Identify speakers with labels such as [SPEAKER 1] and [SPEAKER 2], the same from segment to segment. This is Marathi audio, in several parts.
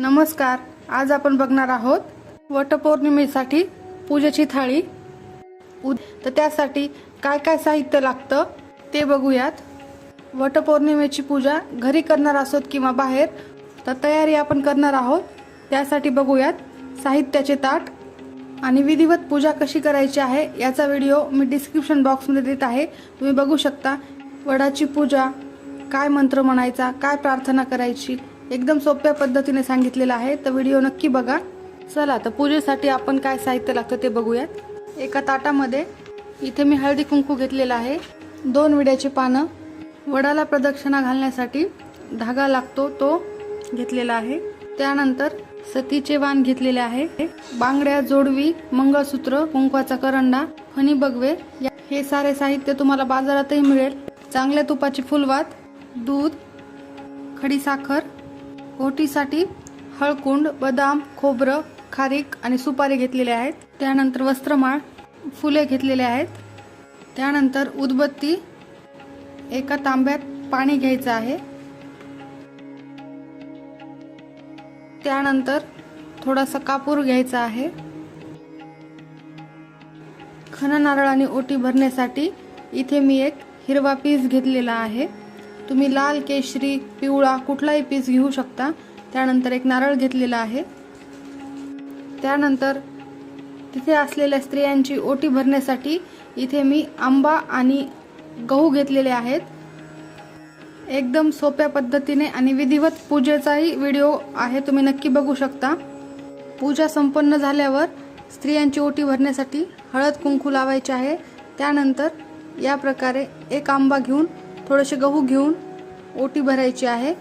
[SPEAKER 1] नमस्कार आज आपण बघणार आहोत वटपौर्णिमेसाठी पूजेची थाळी. तर त्यासाठी काय काय साहित्य लागतं ते बघूयात. वटपौर्णिमेची पूजा घरी करणार असोत किंवा बाहेर तर तयारी आपण करणार आहोत. त्यासाठी बघूयात साहित्याचे ताट आणि विधिवत पूजा कशी करायची आहे याचा व्हिडिओ मी डिस्क्रिप्शन बॉक्समध्ये देत आहे. तुम्ही बघू शकता वडाची पूजा काय मंत्र म्हणायचा काय प्रार्थना करायची एकदम सोप्या पद्धतीने सांगितलेलं आहे. तर व्हिडिओ नक्की बघा. चला तर पूजेसाठी आपण काय साहित्य लागतं ते बघूयात. एका ताटामध्ये इथे मी हळदी कुंकू घेतलेला आहे. दोन विड्याची पानं. वडाला प्रदक्षिणा घालण्यासाठी धागा लागतो तो घेतलेला आहे. त्यानंतर सतीचे वाण घेतलेले आहे. बांगड्या जोडवी मंगळसूत्र कुंकवाचा करंडा हनी बगवे या- हे सारे साहित्य तुम्हाला बाजारातही मिळेल. चांगल्या तुपाची फुलवात दूध खडी साखर ओटीसाठी हळकुंड बदाम खोबरं खारीक आणि सुपारी घेतलेले आहेत. त्यानंतर वस्त्रमाळ फुले घेतलेले आहेत. त्यानंतर उदबत्ती एका तांब्यात पाणी घ्यायचं आहे. त्यानंतर थोडासा कापूर घ्यायचा आहे. खण नारळ आणि ओटी भरण्यासाठी इथे मी एक हिरवा पीस घेतलेला आहे. तुम्ही लाल केशरी पिवळा कुठलाही पीस घेऊ शकता. त्यानंतर एक नारळ घेतलेला आहे. त्यानंतर तिथे असलेल्या स्त्रियांची ओटी भरण्यासाठी इथे मी आंबा आणि गहू घेतलेले आहेत. एकदम सोप्या पद्धतीने आणि विधिवत पूजेचाही व्हिडिओ आहे तुम्ही नक्की बघू शकता. पूजा संपन्न झाल्यावर स्त्रियांची ओटी भरण्यासाठी हळद कुंकू लावायचे आहे. त्यानंतर या प्रकारे एक आंबा घेऊन थोडेसे गहू घेऊन ओटी भरायची आहे.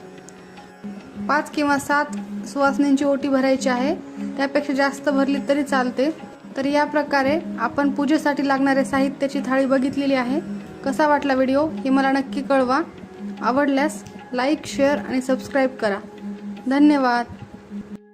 [SPEAKER 1] पाच किंवा सात सुवासनींची ओटी भरायची आहे. त्यापेक्षा जास्त भरली तरी चालते. तर या प्रकारे आपण पूजेसाठी लागणारे साहित्याची थाळी बघितलेली आहे. कसा वाटला व्हिडिओ हे मला नक्की कळवा. आवडल्यास लाईक शेअर आणि सबस्क्राईब करा. धन्यवाद.